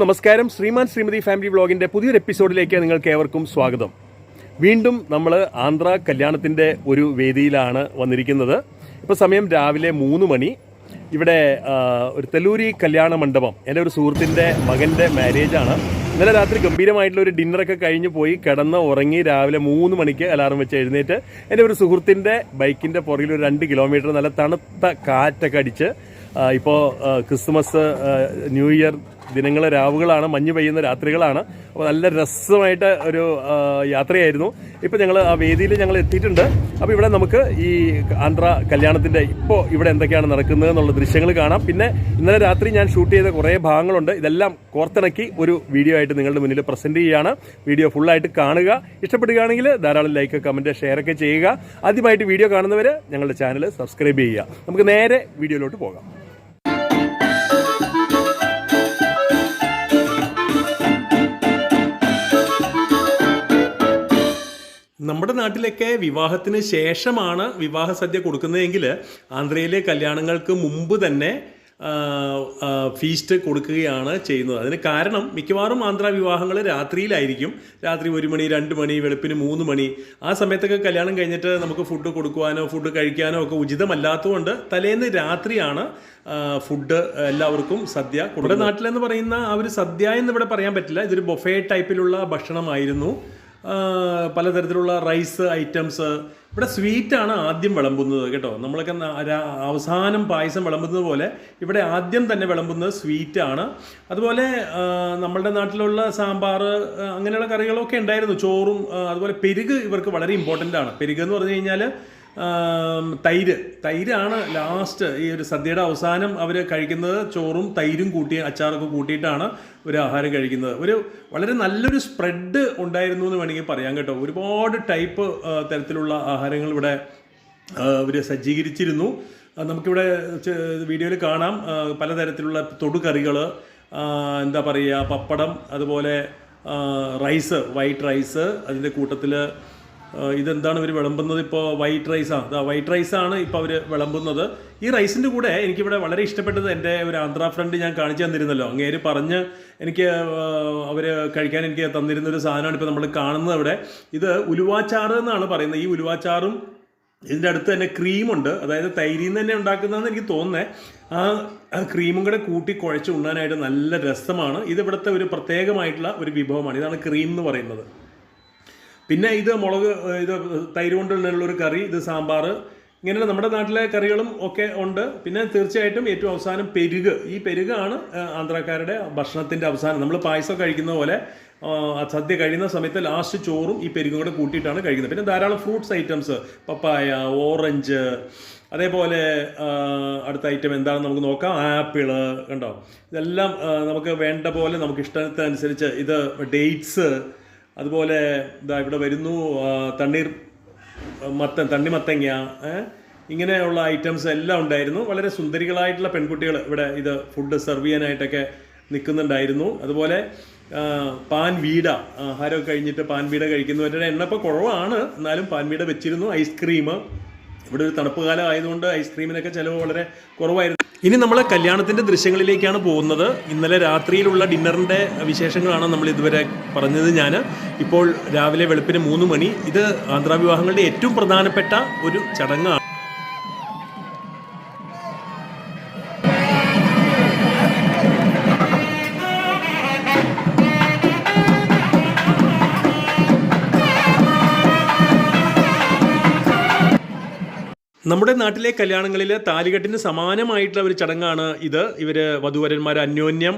നമസ്കാരം. ശ്രീമാൻ ശ്രീമതി ഫാമിലി വ്ളോഗിന്റെ പുതിയൊരു എപ്പിസോഡിലേക്ക് നിങ്ങൾക്ക് ഏവർക്കും സ്വാഗതം. വീണ്ടും നമ്മൾ ആന്ധ്ര കല്യാണത്തിന്റെ ഒരു വേദിയിലാണ് വന്നിരിക്കുന്നത്. ഇപ്പോൾ സമയം രാവിലെ മൂന്ന് മണി. ഇവിടെ ഒരു തെല്ലൂരി കല്യാണ മണ്ഡപം. എന്റെ ഒരു സുഹൃത്തിന്റെ മകന്റെ മാരേജാണ് ഇന്നലെ രാത്രി ഗംഭീരമായിട്ടുള്ള ഒരു ഡിന്നറൊക്കെ കഴിഞ്ഞ് പോയി കിടന്ന് ഉറങ്ങി രാവിലെ മൂന്ന് മണിക്ക് അലാറം വെച്ച് എഴുന്നേറ്റ് എന്റെ ഒരു സുഹൃത്തിന്റെ ബൈക്കിന്റെ പുറകിൽ ഒരു രണ്ട് കിലോമീറ്റർ നല്ല തണുത്ത കാറ്റൊക്കെ അടിച്ച് ഇപ്പോൾ ക്രിസ്മസ് ന്യൂ ഇയർ ദിനങ്ങൾ രാവുകളാണ് മഞ്ഞ് പെയ്യുന്ന രാത്രികളാണ്. അപ്പോൾ നല്ല രസമായിട്ട് ഒരു യാത്രയായിരുന്നു. ഇപ്പോൾ ഞങ്ങൾ ആ വേദിയിൽ ഞങ്ങൾ എത്തിയിട്ടുണ്ട്. അപ്പോൾ ഇവിടെ നമുക്ക് ഈ ആന്ധ്ര കല്യാണത്തിന്റെ ഇപ്പോൾ ഇവിടെ എന്തൊക്കെയാണ് നടക്കുന്നത് എന്നുള്ള ദൃശ്യങ്ങൾ കാണാം. പിന്നെ ഇന്നലെ രാത്രി ഞാൻ ഷൂട്ട് ചെയ്ത കുറേ ഭാഗങ്ങളുണ്ട്. ഇതെല്ലാം കോർത്തിണക്കി ഒരു വീഡിയോ ആയിട്ട് നിങ്ങളുടെ മുന്നിൽ പ്രസന്റ് ചെയ്യുകയാണ്. വീഡിയോ ഫുള്ളായിട്ട് കാണുക. ഇഷ്ടപ്പെടുകയാണെങ്കിൽ ധാരാളം ലൈക്ക് കമന്റ് ഷെയർ ഒക്കെ ചെയ്യുക. ആദ്യമായിട്ട് വീഡിയോ കാണുന്നവർ ഞങ്ങളുടെ ചാനൽ സബ്സ്ക്രൈബ് ചെയ്യുക. നമുക്ക് നേരെ വീഡിയോയിലോട്ട് പോകാം. നമ്മുടെ നാട്ടിലൊക്കെ വിവാഹത്തിന് ശേഷമാണ് വിവാഹ സദ്യ കൊടുക്കുന്നതെങ്കിൽ ആന്ധ്രയിലെ കല്യാണങ്ങൾക്ക് മുമ്പ് തന്നെ ഫീസ്റ്റ് കൊടുക്കുകയാണ് ചെയ്യുന്നത്. അതിന് കാരണം മിക്കവാറും ആന്ധ്ര വിവാഹങ്ങൾ രാത്രിയിലായിരിക്കും. രാത്രി ഒരു മണി രണ്ട് മണി വെളുപ്പിന് മൂന്ന് മണി. ആ സമയത്തൊക്കെ കല്യാണം കഴിഞ്ഞിട്ട് നമുക്ക് ഫുഡ് കൊടുക്കുവാനോ ഫുഡ് കഴിക്കാനോ ഒക്കെ ഉചിതമല്ലാത്തതുകൊണ്ട് തലേന്ന് രാത്രിയാണ് ഫുഡ് എല്ലാവർക്കും സദ്യ നമ്മുടെ നാട്ടിലെന്ന് പറയുന്ന ആ ഒരു സദ്യ എന്ന് ഇവിടെ പറയാൻ പറ്റില്ല. ഇതൊരു ബൊഫേ ടൈപ്പിലുള്ള ഭക്ഷണമായിരുന്നു. പലതരത്തിലുള്ള റൈസ് ഐറ്റംസ്. ഇവിടെ സ്വീറ്റാണ് ആദ്യം വിളമ്പുന്നത് കേട്ടോ. നമ്മളൊക്കെ അവസാനം പായസം വിളമ്പുന്നത് പോലെ ഇവിടെ ആദ്യം തന്നെ വിളമ്പുന്നത് സ്വീറ്റാണ് അതുപോലെ നമ്മളുടെ നാട്ടിലുള്ള സാമ്പാർ അങ്ങനെയുള്ള കറികളൊക്കെ ഉണ്ടായിരുന്നു. ചോറും അതുപോലെ പെരുക് ഇവർക്ക് വളരെ ഇമ്പോർട്ടന്റ് ആണ്. പെരുക് എന്ന് പറഞ്ഞു കഴിഞ്ഞാൽ തൈര്. തൈരാണ് ലാസ്റ്റ് ഈ ഒരു സദ്യയുടെ അവസാനം അവർ കഴിക്കുന്നത്. ചോറും തൈരും കൂട്ടി അച്ചാറൊക്കെ കൂട്ടിയിട്ടാണ് ഒരു ആഹാരം കഴിക്കുന്നത്. ഒരു വളരെ നല്ലൊരു സ്പ്രെഡ് ഉണ്ടായിരുന്നു എന്ന് വേണമെങ്കിൽ പറയാം കേട്ടോ. ഒരുപാട് ടൈപ്പ് തരത്തിലുള്ള ആഹാരങ്ങൾ ഇവിടെ അവർ സജ്ജീകരിച്ചിരുന്നു. നമുക്കിവിടെ വീഡിയോയിൽ കാണാം. പലതരത്തിലുള്ള തൊടുകറികൾ എന്താ പറയുക പപ്പടം അതുപോലെ റൈസ് വൈറ്റ് റൈസ് അതിന്റെ കൂട്ടത്തിൽ ഇതെന്താണ് ഇവർ വിളമ്പുന്നത്? ഇപ്പോൾ വൈറ്റ് റൈസാണ് അതാ വൈറ്റ് റൈസാണ് ഇപ്പോൾ അവർ വിളമ്പുന്നത്. ഈ റൈസിന്റെ കൂടെ എനിക്കിവിടെ വളരെ ഇഷ്ടപ്പെട്ടത് എന്റെ ഒരു ആന്ധ്ര ഫ്രണ്ട് ഞാൻ കാണിച്ചു തന്നിരുന്നല്ലോ. അങ്ങേര് പറഞ്ഞ് എനിക്ക് അവർ കഴിക്കാൻ എനിക്ക് തന്നിരുന്ന ഒരു സാധനമാണ് ഇപ്പോൾ നമ്മൾ കാണുന്നത് അവിടെ. ഇത് ഉലുവാച്ചാറ് എന്നാണ് പറയുന്നത്. ഈ ഉലുവാച്ചാറും ഇതിന്റെ അടുത്ത് തന്നെ ക്രീമുണ്ട് അതായത് തൈരിൽ നിന്ന് തന്നെ ഉണ്ടാക്കുന്നതെന്ന് എനിക്ക് തോന്നുന്നത് ആ ക്രീമും കൂടെ കൂട്ടി കുഴച്ച് ഉണ്ണാനായിട്ട് നല്ല രസമാണ്. ഇത് ഇവിടുത്തെ ഒരു പ്രത്യേകമായിട്ടുള്ള ഒരു വിഭവമാണ്. ഇതാണ് ക്രീം എന്ന് പറയുന്നത്. പിന്നെ ഇത് മുളക് ഇത് തൈര് കൊണ്ടുള്ള ഒരു കറി ഇത് സാമ്പാർ. ഇങ്ങനെ നമ്മുടെ നാട്ടിലെ കറികളും ഒക്കെ ഉണ്ട്. പിന്നെ തീർച്ചയായിട്ടും ഏറ്റവും അവസാനം പെരുക് ഈ പെരുകാണ് ആന്ധ്രാക്കാരുടെ ഭക്ഷണത്തിന്റെ അവസാനം. നമ്മൾ പായസം കഴിക്കുന്ന പോലെ സദ്യ കഴിയുന്ന സമയത്ത് ലാസ്റ്റ് ചോറും ഈ പെരുകും കൂടെ കൂട്ടിയിട്ടാണ് കഴിക്കുന്നത്. പിന്നെ ധാരാളം ഫ്രൂട്ട്സ് ഐറ്റംസ് പപ്പായ ഓറഞ്ച് അതേപോലെ അടുത്ത ഐറ്റം എന്താണെന്ന് നമുക്ക് നോക്കാം. ആപ്പിൾ കണ്ടോ? ഇതെല്ലാം നമുക്ക് വേണ്ട പോലെ നമുക്ക് ഇഷ്ടത്തിനനുസരിച്ച് ഇത് ഡേറ്റ്സ് അതുപോലെ ഇതാ ഇവിടെ വരുന്നു തണ്ണീർ മത്തൻ തണ്ണിമത്തങ്ങ മത്തങ്ങ ഇങ്ങനെയുള്ള ഐറ്റംസ് എല്ലാം ഉണ്ടായിരുന്നു. വളരെ സുന്ദരികളായിട്ടുള്ള പെൺകുട്ടികൾ ഇവിടെ ഇത് ഫുഡ് സെർവ് ചെയ്യാനായിട്ടൊക്കെ നിൽക്കുന്നുണ്ടായിരുന്നു. അതുപോലെ പാൻ വീട ആഹാരമൊക്കെ കഴിഞ്ഞിട്ട് പാൻ വീട കഴിക്കുന്നവരുടെ എണ്ണ ഇപ്പോൾ കുറവാണ്. എന്നാലും പാൻ വീട വെച്ചിരുന്നു ഐസ്ക്രീം. ഇവിടെ ഒരു തണുപ്പ് കാലം ആയതുകൊണ്ട് ഐസ്ക്രീമിനൊക്കെ ചിലവ് വളരെ കുറവായിരുന്നു. ഇനി നമ്മൾ കല്യാണത്തിന്റെ ദൃശ്യങ്ങളിലേക്കാണ് പോകുന്നത്. ഇന്നലെ രാത്രിയിലുള്ള ഡിന്നറിന്റെ വിശേഷങ്ങളാണ് നമ്മൾ ഇതുവരെ പറഞ്ഞത് ഞാൻ ഇപ്പോൾ രാവിലെ വെളുപ്പിന് മൂന്ന് മണി. ഇത് ആന്ധ്രാവിവാഹങ്ങളുടെ ഏറ്റവും പ്രധാനപ്പെട്ട ഒരു ചടങ്ങാണ്. നമ്മുടെ നാട്ടിലെ കല്യാണങ്ങളിൽ താലികെട്ടിന് സമാനമായിട്ടുള്ള ഒരു ചടങ്ങാണ് ഇത്. ഇവർ വധുവരന്മാർ അന്യോന്യം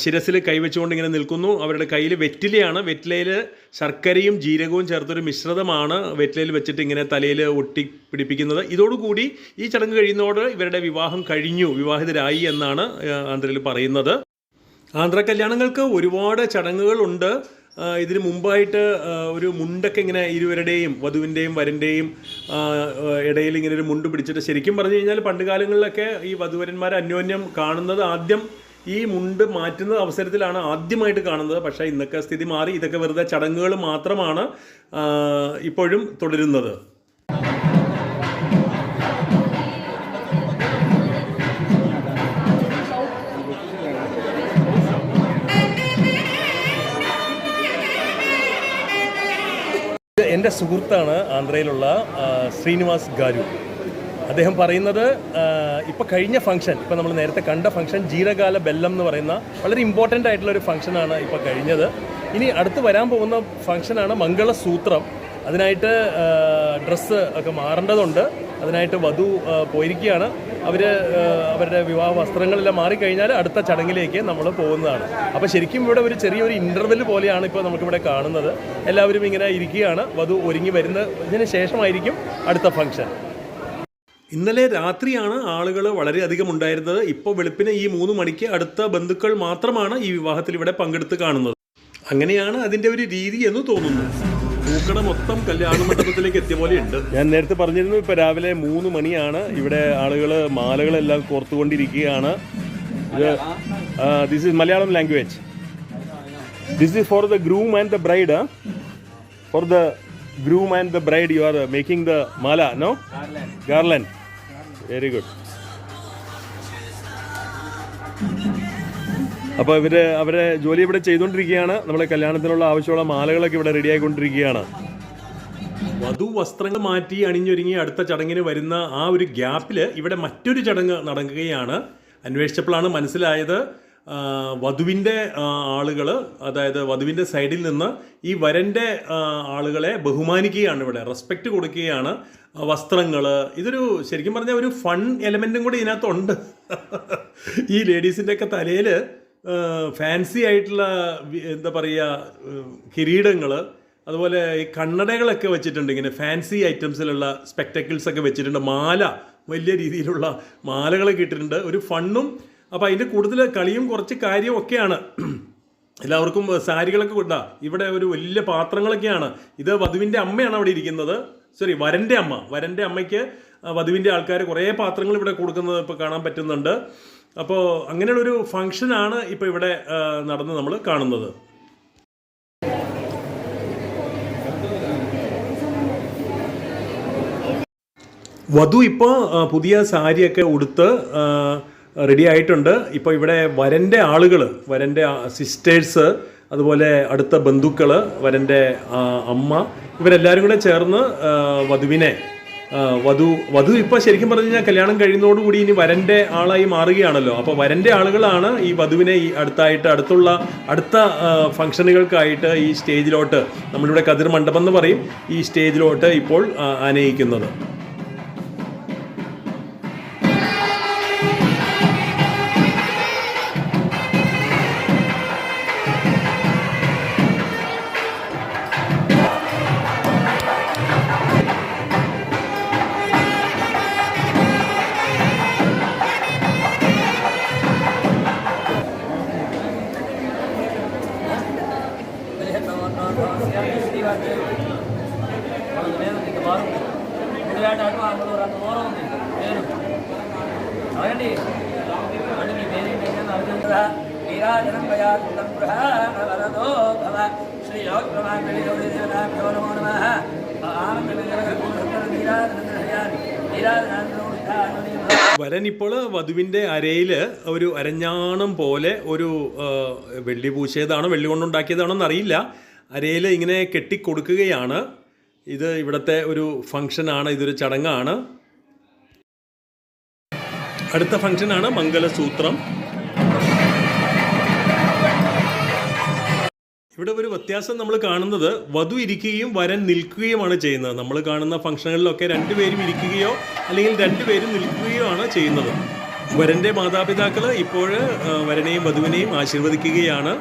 ശിരസിൽ കൈവച്ചുകൊണ്ട് ഇങ്ങനെ നിൽക്കുന്നു. അവരുടെ കയ്യിൽ വെറ്റിലയാണ്. വെറ്റിലയിൽ ശർക്കരയും ജീരകവും ചേർത്തൊരു മിശ്രിതമാണ് വെറ്റിലയിൽ വെച്ചിട്ട് ഇങ്ങനെ തലയിൽ ഒട്ടി പിടിപ്പിക്കുന്നത്. ഇതോടുകൂടി ഈ ചടങ്ങ് കഴിയുന്നതോട് ഇവരുടെ വിവാഹം കഴിഞ്ഞു. വിവാഹിതരായി എന്നാണ് ആന്ധ്രയിൽ പറയുന്നത്. ആന്ധ്ര കല്യാണങ്ങൾക്ക് ഒരുപാട് ചടങ്ങുകളുണ്ട് ഇതിന് മുമ്പായിട്ട് ഒരു മുണ്ടൊക്കെ ഇങ്ങനെ ഇരുവരുടെയും വധുവിന്റെയും വരന്റെയും ഇടയിൽ ഇങ്ങനെ ഒരു മുണ്ട് പിടിച്ചിട്ട് ശരിക്കും പറഞ്ഞു കഴിഞ്ഞാൽ പണ്ട് കാലങ്ങളിലൊക്കെ ഈ വധുവരന്മാർ അന്യോന്യം കാണുന്നത് ആദ്യം ഈ മുണ്ട് മാറ്റുന്ന അവസരത്തിലാണ് ആദ്യമായിട്ട് കാണുന്നത്. പക്ഷേ ഇന്നൊക്കെ സ്ഥിതി മാറി. ഇതൊക്കെ വെറുതെ ചടങ്ങുകൾ മാത്രമാണ് ഇപ്പോഴും തുടരുന്നത്. എന്റെ സുഹൃത്താണ് ആന്ധ്രയിലുള്ള ശ്രീനിവാസ് ഗാരു. അദ്ദേഹം പറയുന്നത് ഇപ്പോൾ കഴിഞ്ഞ ഫംഗ്ഷൻ ഇപ്പോൾ നമ്മൾ നേരത്തെ കണ്ട ഫംഗ്ഷൻ ജീരകാല ബെല്ലം എന്ന് പറയുന്ന വളരെ ഇമ്പോർട്ടന്റ് ആയിട്ടുള്ള ഒരു ഫംഗ്ഷനാണ് ഇപ്പോൾ കഴിഞ്ഞത്. ഇനി അടുത്ത് വരാൻ പോകുന്ന ഫംഗ്ഷനാണ് മംഗളസൂത്രം. അതിനായിട്ട് ഡ്രസ്സ് ഒക്കെ മാറേണ്ടതുണ്ട്. അതിനായിട്ട് വധു പോയിരിക്കുകയാണ്. അവർ അവരുടെ വിവാഹ വസ്ത്രങ്ങളെല്ലാം മാറിക്കഴിഞ്ഞാൽ അടുത്ത ചടങ്ങിലേക്ക് നമ്മൾ പോകുന്നതാണ്. അപ്പോൾ ശരിക്കും ഇവിടെ ഒരു ചെറിയൊരു ഇന്റർവെൽ പോലെയാണ് ഇപ്പോൾ നമുക്കിവിടെ കാണുന്നത്. എല്ലാവരും ഇങ്ങനെ ഇരിക്കുകയാണ്. വധു ഒരുങ്ങി വരുന്നതിന് ശേഷമായിരിക്കും അടുത്ത ഫംഗ്ഷൻ ഇന്നലെ രാത്രിയാണ് ആളുകൾ വളരെയധികം ഉണ്ടായിരുന്നത്. ഇപ്പോൾ വെളുപ്പിന് ഈ മൂന്ന് മണിക്ക് അടുത്ത ബന്ധുക്കൾ മാത്രമാണ് ഈ വിവാഹത്തിൽ ഇവിടെ പങ്കെടുത്ത് കാണുന്നത്. അങ്ങനെയാണ് അതിന്റെ ഒരു രീതി എന്ന് തോന്നുന്നു. പൂക്കട മൊത്തം കല്യാണ മണ്ഡപത്തിലേക്ക് എത്തിയ പോലെ ഉണ്ട്. ഞാൻ നേരത്തെ പറഞ്ഞിരുന്നു ഇപ്പൊ രാവിലെ മൂന്ന് മണിയാണ്. ഇവിടെ ആളുകൾ മാലകളെല്ലാം കോർത്തുകൊണ്ടിരിക്കുകയാണ്. This is Malayalam language this is for the groom and the bride for the groom and the bride you are making the mala no garland very good അപ്പോൾ ഇവർ അവരെ ജോലി ഇവിടെ ചെയ്തുകൊണ്ടിരിക്കുകയാണ് നമ്മുടെ കല്യാണത്തിനുള്ള ആവശ്യമുള്ള മാലകളൊക്കെ ഇവിടെ റെഡി ആയിക്കൊണ്ടിരിക്കുകയാണ്. വധു വസ്ത്രങ്ങൾ മാറ്റി അണിഞ്ഞൊരുങ്ങി അടുത്ത ചടങ്ങിന് വരുന്ന ആ ഒരു ഗ്യാപ്പിൽ ഇവിടെ മറ്റൊരു ചടങ്ങ് നടക്കുകയാണ്. അന്വേഷിച്ചപ്പോഴാണ് മനസ്സിലായത് വധുവിന്റെ ആളുകൾ അതായത് വധുവിന്റെ സൈഡിൽ നിന്ന് ഈ വരന്റെ ആളുകളെ ബഹുമാനിക്കുകയാണ് ഇവിടെ റെസ്പെക്റ്റ് കൊടുക്കുകയാണ്. വസ്ത്രങ്ങൾ ഇതൊരു ശരിക്കും പറഞ്ഞാൽ ഒരു ഫൺ എലമെന്റും കൂടി ഇതിനകത്തുണ്ട്. ഈ ലേഡീസിന്റെയൊക്കെ തലയിൽ ഫാൻസി ആയിട്ടുള്ള എന്താ പറയുക കിരീടങ്ങൾ അതുപോലെ ഈ കണ്ണടകളൊക്കെ വെച്ചിട്ടുണ്ട്. ഇങ്ങനെ ഫാൻസി ഐറ്റംസിലുള്ള സ്പെക്ടക്കിൾസ് ഒക്കെ വെച്ചിട്ടുണ്ട്. മാല വലിയ രീതിയിലുള്ള മാലകളൊക്കെ ഇട്ടിട്ടുണ്ട്. ഒരു ഫണ്ണും അപ്പോൾ അതിന്റെ കൂടുതൽ കളിയും കുറച്ച് കാര്യവും ഒക്കെയാണ്. എല്ലാവർക്കും സാരികളൊക്കെ കൊണ്ടാ. ഇവിടെ ഒരു വലിയ പാത്രങ്ങളൊക്കെയാണ്. ഇത് വധുവിന്റെ അമ്മയാണ് അവിടെ ഇരിക്കുന്നത്. സോറി വരന്റെ അമ്മ. വരന്റെ അമ്മയ്ക്ക് വധുവിന്റെ ആൾക്കാർ കുറേ പാത്രങ്ങൾ ഇവിടെ കൊടുക്കുന്നത് ഇപ്പോൾ കാണാൻ പറ്റുന്നുണ്ട്. അപ്പോൾ അങ്ങനെയുള്ളൊരു ഫങ്ഷനാണ് ഇപ്പോൾ ഇവിടെ നടന്ന് നമ്മൾ കാണുന്നത്. വധു ഇപ്പോൾ പുതിയ സാരിയൊക്കെ ഉടുത്ത് റെഡി ആയിട്ടുണ്ട്. ഇപ്പോൾ ഇവിടെ വരന്റെ ആളുകൾ വരന്റെ സിസ്റ്റേഴ്സ് അതുപോലെ അടുത്ത ബന്ധുക്കൾ വരന്റെ അമ്മ ഇവരെല്ലാവരും കൂടെ ചേർന്ന് വധുവിനെ വധു വധു ഇപ്പൊ ശരിക്കും പറഞ്ഞു കഴിഞ്ഞാൽ കല്യാണം കഴിയുന്നതോടുകൂടി ഇനി വരന്റെ ആളായി മാറുകയാണല്ലോ. അപ്പൊ വരന്റെ ആളുകളാണ് ഈ വധുവിനെ ഈ അടുത്തായിട്ട് അടുത്തുള്ള അടുത്ത ഫംഗ്ഷനുകൾക്കായിട്ട് ഈ സ്റ്റേജിലോട്ട് നമ്മളിവിടെ കതിർ മണ്ഡപം എന്ന് പറയും. ഈ സ്റ്റേജിലോട്ട് ഇപ്പോൾ ആനയിക്കുന്നത്. വധുവിന്റെ അരയിൽ ഒരു അരഞ്ഞാണം പോലെ ഒരു വെള്ളി പൂശിയതാണോ വെള്ളി കൊണ്ടുണ്ടാക്കിയതാണോ എന്നറിയില്ല അരയിൽ ഇങ്ങനെ കെട്ടിക്കൊടുക്കുകയാണ്. ഇത് ഇവിടുത്തെ ഒരു ഫങ്ഷനാണ് ഇതൊരു ചടങ്ങാണ്. അടുത്ത ഫങ്ഷനാണ് മംഗലസൂത്രം. ഇവിടെ ഒരു വ്യത്യാസം നമ്മൾ കാണുന്നത് വധു ഇരിക്കുകയും വരൻ നിൽക്കുകയുമാണ് ചെയ്യുന്നത്. നമ്മൾ കാണുന്ന ഫംഗ്ഷനുകളിലൊക്കെ രണ്ടുപേരും ഇരിക്കുകയോ അല്ലെങ്കിൽ രണ്ടുപേരും നിൽക്കുകയോ ആണ് ചെയ്യുന്നത്. വരന്റെ മാതാപിതാക്കൾ ഇപ്പോൾ വരനെയും വധുവിനെയും ആശീർവദിക്കുകയാണ്.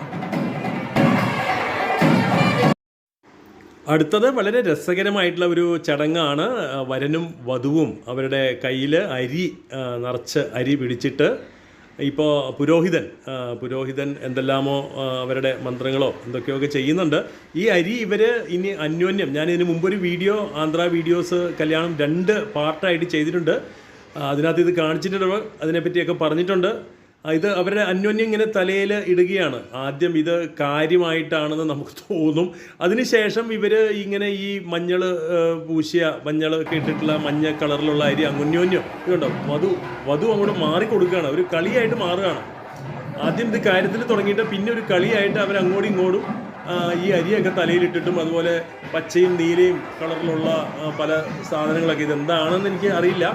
അടുത്തത് വളരെ രസകരമായിട്ടുള്ള ഒരു ചടങ്ങാണ് വരനും വധുവും അവരുടെ കയ്യിൽ അരി നിറച്ച് അരി പിടിച്ചിട്ട് ഇപ്പോൾ പുരോഹിതൻ പുരോഹിതൻ എന്തെല്ലാമോ അവരുടെ മന്ത്രങ്ങളോ എന്തൊക്കെയൊക്കെ ചെയ്യുന്നുണ്ട്. ഈ അരി ഇവർ ഇനി അന്യോന്യം ഞാൻ ഇതിന് മുമ്പൊരു വീഡിയോ ആന്ധ്ര വീഡിയോസ് കല്യാണം രണ്ട് പാർട്ടായിട്ട് ചെയ്തിട്ടുണ്ട്. അതിനകത്ത് ഇത് കാണിച്ചിട്ടുണ്ട് അതിനെപ്പറ്റിയൊക്കെ പറഞ്ഞിട്ടുണ്ട്. ഇത് അവരുടെ അന്യോന്യം ഇങ്ങനെ തലയിൽ ഇടുകയാണ്. ആദ്യം ഇത് കാര്യമായിട്ടാണെന്ന് നമുക്ക് തോന്നും. അതിനുശേഷം ഇവർ ഇങ്ങനെ ഈ മഞ്ഞൾ പൂശിയ മഞ്ഞൾ കേട്ടിട്ടുള്ള മഞ്ഞ കളറിലുള്ള അരി അന്യോന്യം ഇതുണ്ടോ? വധു വധു അങ്ങോട്ട് മാറി കൊടുക്കുകയാണ് ഒരു കളിയായിട്ട് മാറുകയാണ്. ആദ്യം ഇത് കാര്യത്തിൽ തുടങ്ങിയിട്ട് പിന്നെ ഒരു കളിയായിട്ട് അവർ അങ്ങോട്ടും ഇങ്ങോട്ടും ഈ അരിയൊക്കെ തലയിലിട്ടിട്ടും അതുപോലെ പച്ചയും നീലയും കളറിലുള്ള പല സാധനങ്ങളൊക്കെ ഇതെന്താണെന്ന് എനിക്ക് അറിയില്ല.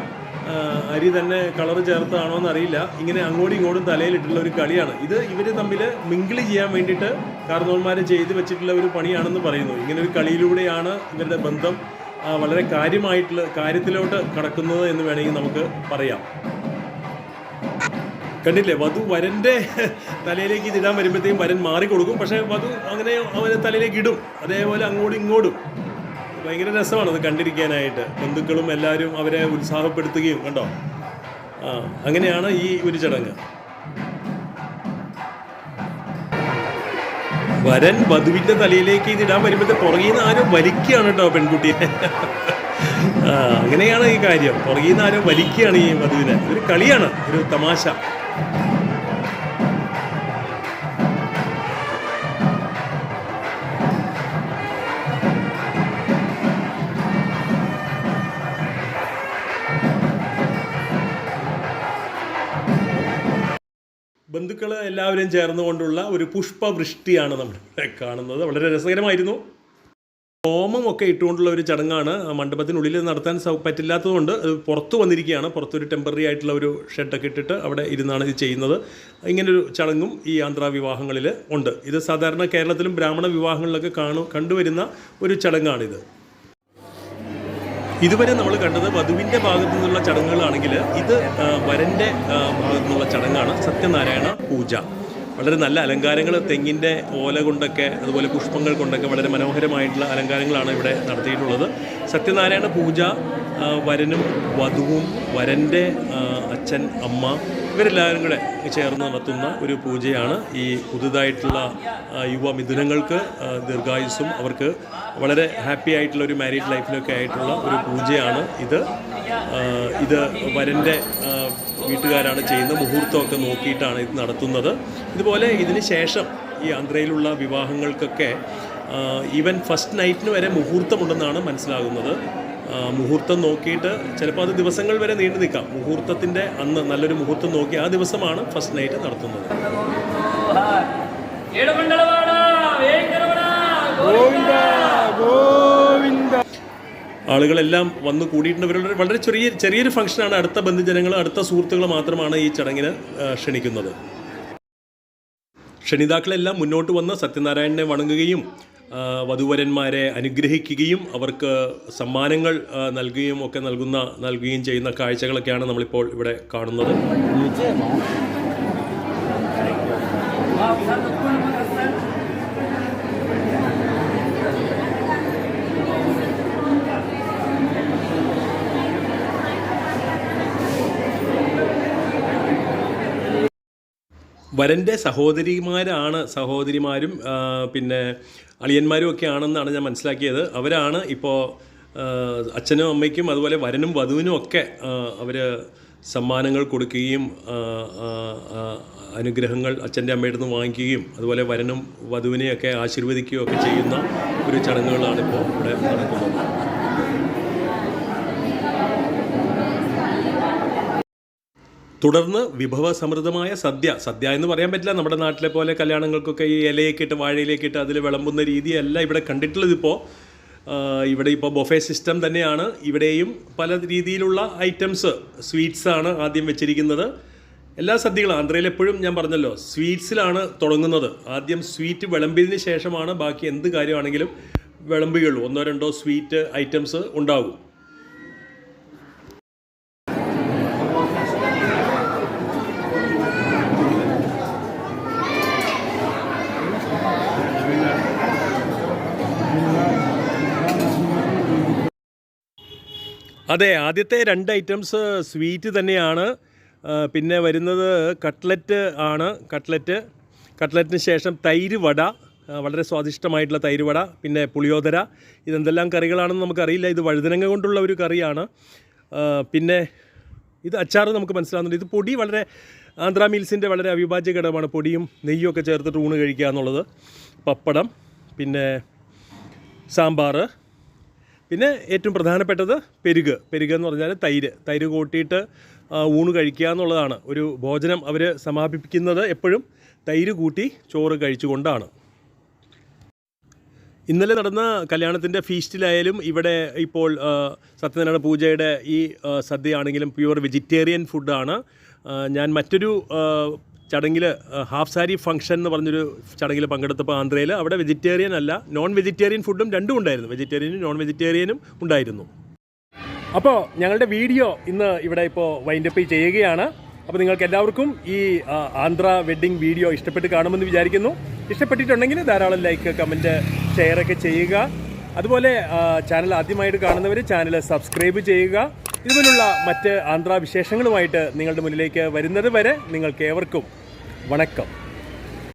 അരി തന്നെ കളർ ചേർത്താണോ എന്ന് അറിയില്ല ഇങ്ങനെ അങ്ങോട്ടും ഇങ്ങോട്ടും തലയിലിട്ടുള്ള ഒരു കളിയാണ്. ഇത് ഇവർ തമ്മിൽ മിങ്കിൾ ചെയ്യാൻ വേണ്ടിയിട്ട് കാർന്നോന്മാർ ചെയ്തു വെച്ചിട്ടുള്ള ഒരു പണിയാണെന്ന് പറയുന്നു. ഇങ്ങനെ ഒരു കളിയിലൂടെയാണ് ഇവരുടെ ബന്ധം വളരെ കാര്യമായിട്ടുള്ള കാര്യത്തിലോട്ട് കടക്കുന്നത് എന്ന് വേണമെങ്കിൽ നമുക്ക് പറയാം. കണ്ടില്ലേ വധു വരന്റെ തലയിലേക്ക് ഇതിടാൻ വരുമ്പോഴത്തേക്കും വരൻ മാറിക്കൊടുക്കും. പക്ഷേ വധു അങ്ങനെ അവരെ തലയിലേക്ക് ഇടും. അതേപോലെ അങ്ങോട്ടും ഇങ്ങോട്ടും. ഭയങ്കര രസമാണ് അത് കണ്ടിരിക്കാനായിട്ട്. ബന്ധുക്കളും എല്ലാവരും അവരെ ഉത്സാഹപ്പെടുത്തുകയും കണ്ടോ? ആ അങ്ങനെയാണ് ഈ ഒരു ചടങ്ങ്. വരൻ വധുവിന്റെ തലയിലേക്ക് ഇത് ഇടാൻ വരുമ്പോഴത്തെ പുറകിൽ നിന്ന് ആരും വലിക്കുകയാണ് കേട്ടോ പെൺകുട്ടിയെ. അങ്ങനെയാണ് ഈ കാര്യം. പുറകിൽ നിന്ന് ആരും വലിക്കുകയാണ് ഈ വധുവിനെ. ഒരു കളിയാണ് ഒരു തമാശ. ബന്ധുക്കൾ എല്ലാവരും ചേർന്നുകൊണ്ടുള്ള ഒരു പുഷ്പവൃഷ്ടിയാണ് നമ്മൾ കാണുന്നത്. വളരെ രസകരമായിരുന്നു. ഹോമമൊക്കെ ഇട്ടുകൊണ്ടുള്ള ഒരു ചടങ്ങാണ്. മണ്ഡപത്തിനുള്ളിൽ നടത്താൻ പറ്റില്ലാത്തതുകൊണ്ട് അത് പുറത്തു വന്നിരിക്കുകയാണ്. പുറത്തൊരു ടെമ്പററി ആയിട്ടുള്ള ഒരു ഷെഡൊക്കെ ഇട്ടിട്ട് അവിടെ ഇരുന്നാണ് ഇത് ചെയ്യുന്നത്. ഇങ്ങനൊരു ചടങ്ങും ഈ ആന്ധ്ര വിവാഹങ്ങളിൽ ഉണ്ട്. ഇത് സാധാരണ കേരളത്തിലും ബ്രാഹ്മണ വിവാഹങ്ങളിലൊക്കെ കാണു കണ്ടുവരുന്ന ഒരു ചടങ്ങാണിത്. ഇതുവരെ നമ്മൾ കണ്ടത് വധുവിന്റെ ഭാഗത്തു നിന്നുള്ള ചടങ്ങുകളാണെങ്കിൽ ഇത് വരന്റെ ഭാഗത്തു നിന്നുള്ള ചടങ്ങാണ്. സത്യനാരായണ പൂജ. വളരെ നല്ല അലങ്കാരങ്ങൾ തെങ്ങിന്റെ ഓല കൊണ്ടൊക്കെ അതുപോലെ പുഷ്പങ്ങൾ കൊണ്ടൊക്കെ വളരെ മനോഹരമായിട്ടുള്ള അലങ്കാരങ്ങളാണ് ഇവിടെ നടത്തിയിട്ടുള്ളത്. സത്യനാരായണ പൂജ വരനും വധുവും വരന്റെ അച്ഛൻ അമ്മ ഇവരെല്ലാവരും കൂടെ ചേർന്ന് നടത്തുന്ന ഒരു പൂജയാണ് ഈ പുതുതായിട്ടുള്ള യുവ മിഥുനങ്ങൾക്ക് ദീർഘായുസ്സും അവർക്ക് വളരെ ഹാപ്പി ആയിട്ടുള്ള ഒരു മാരീഡ് ലൈഫിലൊക്കെ ആയിട്ടുള്ള ഒരു പൂജയാണ് ഇത്. ഇത് വരന്റെ വീട്ടുകാരാണ് ചെയ്യുന്നത് മുഹൂർത്തമൊക്കെ നോക്കിയിട്ടാണ് ഇത് നടത്തുന്നത്. ഇതുപോലെ ഇതിന് ശേഷം ഈ ആന്ധ്രയിലുള്ള വിവാഹങ്ങൾക്കൊക്കെ ഈവൻ ഫസ്റ്റ് നൈറ്റിന് വരെ മുഹൂർത്തമുണ്ടെന്നാണ് മനസ്സിലാകുന്നത്. മുഹൂർത്തം നോക്കിയിട്ട് ചിലപ്പോൾ അത് ദിവസങ്ങൾ വരെ നീണ്ടു നിൽക്കാം. മുഹൂർത്തത്തിന്റെ അന്ന് നല്ലൊരു മുഹൂർത്തം നോക്കി ആ ദിവസമാണ് ഫസ്റ്റ് നൈറ്റ് നടത്തുന്നത്. ആളുകളെല്ലാം വന്ന് കൂടിയിട്ടുണ്ട് ഇവരുടെ വളരെ ചെറിയ ചെറിയൊരു ഫംഗ്ഷനാണ് അടുത്ത ബന്ധുജനങ്ങൾ അടുത്ത സുഹൃത്തുക്കൾ മാത്രമാണ് ഈ ചടങ്ങിന് ക്ഷണിക്കുന്നത്. ക്ഷണിതാക്കളെല്ലാം മുന്നോട്ട് വന്ന് സത്യനാരായണനെ വണങ്ങുകയും വധുവരന്മാരെ അനുഗ്രഹിക്കുകയും അവർക്ക് സമ്മാനങ്ങൾ നൽകുകയും ഒക്കെ നൽകുന്ന നൽകുകയും ചെയ്യുന്ന കാഴ്ചകളൊക്കെയാണ് നമ്മളിപ്പോൾ ഇവിടെ കാണുന്നത്. വരന്റെ സഹോദരിമാരാണ് സഹോദരിമാരും പിന്നെ അളിയന്മാരും ഒക്കെ ആണെന്നാണ് ഞാൻ മനസ്സിലാക്കിയത്. അവരാണ് ഇപ്പോൾ അച്ഛനും അമ്മയ്ക്കും അതുപോലെ വരനും വധുവിനും ഒക്കെ അവർ സമ്മാനങ്ങൾ കൊടുക്കുകയും അനുഗ്രഹങ്ങൾ അച്ഛന്റെ അമ്മയുടെ നിന്ന് വാങ്ങിക്കുകയും അതുപോലെ വരനും വധുവിനെയൊക്കെ ആശീർവദിക്കുകയും ഒക്കെ ചെയ്യുന്ന ഒരു ചടങ്ങുകളാണ് ഇപ്പോൾ ഇവിടെ നടക്കുന്നത്. തുടർന്ന് വിഭവസമൃദ്ധമായ സദ്യ. സദ്യ എന്ന് പറയാൻ പറ്റില്ല. നമ്മുടെ നാട്ടിലെ പോലെ കല്യാണങ്ങൾക്കൊക്കെ ഈ ഇലയൊക്കെ ഇട്ട് വാഴയിലേക്ക് ഇട്ട് അതിൽ വിളമ്പുന്ന രീതിയല്ല ഇവിടെ കണ്ടിട്ടുള്ളത് ഇപ്പോൾ ഇവിടെ ഇപ്പോൾ ബൊഫെ സിസ്റ്റം തന്നെയാണ്. ഇവിടെയും പല രീതിയിലുള്ള ഐറ്റംസ് സ്വീറ്റ്സ് ആണ് ആദ്യം വെച്ചിരിക്കുന്നത്. എല്ലാ സദ്യകളും ആന്ധ്രയിൽ എപ്പോഴും ഞാൻ പറഞ്ഞല്ലോ സ്വീറ്റ്സിലാണ് തുടങ്ങുന്നത്. ആദ്യം സ്വീറ്റ് വിളമ്പിയതിന് ശേഷമാണ് ബാക്കി എന്ത് കാര്യമാണെങ്കിലും വിളമ്പുകയുള്ളൂ. ഒന്നോ രണ്ടോ സ്വീറ്റ് ഐറ്റംസ് ഉണ്ടാകും അതെ ആദ്യത്തെ രണ്ട് ഐറ്റംസ് സ്വീറ്റ് തന്നെയാണ്. പിന്നെ വരുന്നത് കട്ട്ലറ്റ് ആണ്. കട്ട്ലറ്റ് കട്ട്ലറ്റിന് ശേഷം തൈര് വട വളരെ സ്വാദിഷ്ടമായിട്ടുള്ള തൈര് വട പിന്നെ പുളിയോദര. ഇതെന്തെല്ലാം കറികളാണെന്ന് നമുക്കറിയില്ല. ഇത് വഴുതനങ്ങ കൊണ്ടുള്ള ഒരു കറിയാണ്. പിന്നെ ഇത് അച്ചാർ നമുക്ക് മനസ്സിലാകുന്നുണ്ട് ഇത് പൊടി വളരെ ആന്ധ്ര മീൽസിന്റെ വളരെ അവിഭാജ്യ ഘടകമാണ്. പൊടിയും നെയ്യും ഒക്കെ ചേർത്തിട്ട് ഊണ് കഴിക്കുക എന്നുള്ളത്. പപ്പടം പിന്നെ സാമ്പാർ പിന്നെ ഏറ്റവും പ്രധാനപ്പെട്ടത് പെരുക്. പെരുക് എന്ന് പറഞ്ഞാൽ തൈര്. തൈര് കൂട്ടിയിട്ട് ഊണ് കഴിക്കുക എന്നുള്ളതാണ്. ഒരു ഭോജനം അവർ സമാപിപ്പിക്കുന്നത് എപ്പോഴും തൈര് കൂട്ടി ചോറ് കഴിച്ചുകൊണ്ടാണ്. ഇന്നലെ നടന്ന കല്യാണത്തിന്റെ ഫീസ്റ്റിലായാലും ഇവിടെ ഇപ്പോൾ സത്യനാരായണ പൂജയുടെ ഈ സദ്യയാണെങ്കിലും പ്യുവർ വെജിറ്റേറിയൻ ഫുഡാണ്. ഞാൻ മറ്റൊരു ചടങ്ങിൽ ഹാഫ് സാരി ഫംഗ്ഷൻ എന്ന് പറഞ്ഞൊരു ചടങ്ങിൽ പങ്കെടുത്തപ്പോൾ ആന്ധ്രയിൽ അവിടെ വെജിറ്റേറിയൻ അല്ല നോൺ വെജിറ്റേറിയൻ ഫുഡും രണ്ടും ഉണ്ടായിരുന്നു. വെജിറ്റേറിയനും നോൺ വെജിറ്റേറിയനും ഉണ്ടായിരുന്നു. അപ്പോൾ ഞങ്ങളുടെ വീഡിയോ ഇന്ന് ഇവിടെ ഇപ്പോൾ വൈൻഡപ്പ് ചെയ്യുകയാണ്. അപ്പോൾ നിങ്ങൾക്ക് എല്ലാവർക്കും ഈ ആന്ധ്ര വെഡ്ഡിംഗ് വീഡിയോ ഇഷ്ടപ്പെട്ട് കാണുമെന്ന് വിചാരിക്കുന്നു. ഇഷ്ടപ്പെട്ടിട്ടുണ്ടെങ്കിൽ ധാരാളം ലൈക്ക് കമന്റ് ഷെയർ ഒക്കെ ചെയ്യുക. അതുപോലെ ചാനൽ ആദ്യമായിട്ട് കാണുന്നവർ ചാനൽ സബ്സ്ക്രൈബ് ചെയ്യുക. ഇതുപോലുള്ള മറ്റ് ആന്ധ്രാവിശേഷങ്ങളുമായിട്ട് നിങ്ങളുടെ മുന്നിലേക്ക് വരുന്നത് വരെ നിങ്ങൾക്ക് ഏവർക്കും വണക്കം.